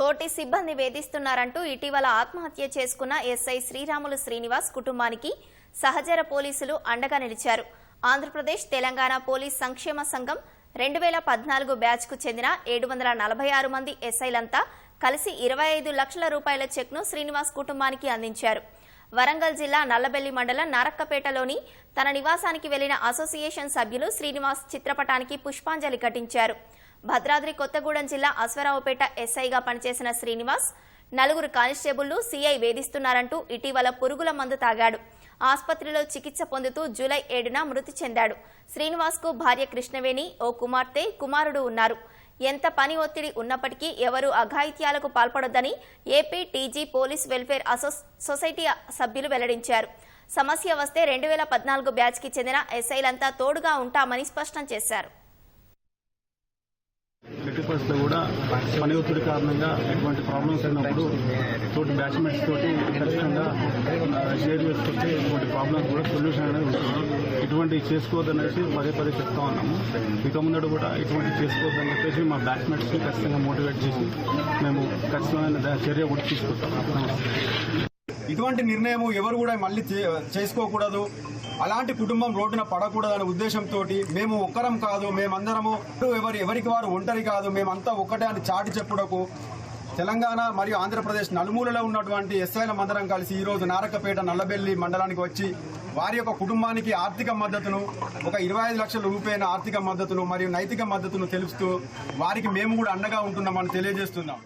తోటి సిబ్బంది వేధిస్తున్నారంటూ ఇటీవల ఆత్మహత్య చేసుకున్న ఎస్ఐ శ్రీరాములు శ్రీనివాస్ కుటుంబానికి సహచర పోలీసులు అండగా నిలిచారు. ఆంధ్రప్రదేశ్ తెలంగాణ పోలీస్ సంక్షేమ సంఘం రెండు వేల పద్నాలుగు బ్యాచ్కు చెందిన ఏడు వందల నలభై ఆరు మంది ఎస్ఐలంతా కలిసి ఇరవై ఐదు లక్షల రూపాయల చెక్ను శ్రీనివాస్ కుటుంబానికి అందించారు. వరంగల్ జిల్లా నల్లబెల్లి మండలం నారక్కపేటలోని తన నివాసానికి వెళ్ళిన అసోసియేషన్ సభ్యులు శ్రీనివాస్ చిత్రపటానికి పుష్పాంజలి ఘటించారు. భద్రాద్రి కొత్తగూడెం జిల్లా అశ్వరావుపేట ఎస్ఐగా పనిచేసిన శ్రీనివాస్ నలుగురు కానిస్టేబుళ్ళు సీఐ వేధిస్తున్నారంటూ ఇటీవల పురుగుల మందు తాగాడు. ఆసుపత్రిలో చికిత్స పొందుతూ జూలై ఏడున మృతి చెందాడు. శ్రీనివాస్కు భార్య కృష్ణవేణి ఓ కుమార్తె కుమారుడు ఉన్నారు. ఎంత పని ఒత్తిడి ఉన్నప్పటికీ ఎవరూ అఘాయిత్యాలకు పాల్పడొద్దని ఏపీ టీజీ పోలీస్ వెల్ఫేర్ అసోస్ సొసైటీ సభ్యులు వెల్లడించారు. సమస్య వస్తే రెండు వేల పద్నాలుగు బ్యాచ్కి చెందిన ఎస్ఐలంతా తోడుగా ఉంటామని స్పష్టం చేశారు. ఎట్టి కూడా పని ఒత్తిడి కారణంగా ఎటువంటి ప్రాబ్లమ్స్ అయినప్పుడు తోటి బ్యాచ్మెంట్స్ తోటి ఖచ్చితంగా షేర్ చేసుకుంటే ఇటువంటి ప్రాబ్లమ్స్ కూడా సొల్యూషన్ అనేది ఉంటుంది. ఇటువంటి చేసుకోవద్దనేసి పదే పదే చెప్తా ఉన్నాము. ఇక ముందడు కూడా ఇటువంటి చేసుకోవద్దని చెప్పేసి మా బ్యాచ్మెంట్స్ ఖచ్చితంగా మోటివేట్ చేసి మేము ఖచ్చితమైన చర్య కూడా తీసుకుంటాం. ఇటువంటి నిర్ణయం ఎవరు కూడా మళ్ళీ చే- చేసుకోకూడదు. అలాంటి కుటుంబం రోడ్డున పడకూడదనే ఉద్దేశంతో మేము ఒక్కరం కాదు మేమందరము ఎవరు ఎవరికి వారు ఒంటరి కాదు మేమంతా ఒక్కటే అని చాటి చెప్పుడకు తెలంగాణ మరియు ఆంధ్రప్రదేశ్ నలుమూలలో ఉన్నటువంటి ఎస్ఐల మందరం కలిసి ఈరోజు నారకపేట నల్లబెల్లి మండలానికి వచ్చి వారి యొక్క కుటుంబానికి ఆర్థిక మద్దతును ఒక ఇరవై ఐదు లక్షల రూపాయల ఆర్థిక మద్దతును మరియు నైతిక మద్దతును తెలుపుతూ వారికి మేము కూడా అండగా ఉంటున్నామని తెలియజేస్తున్నాం.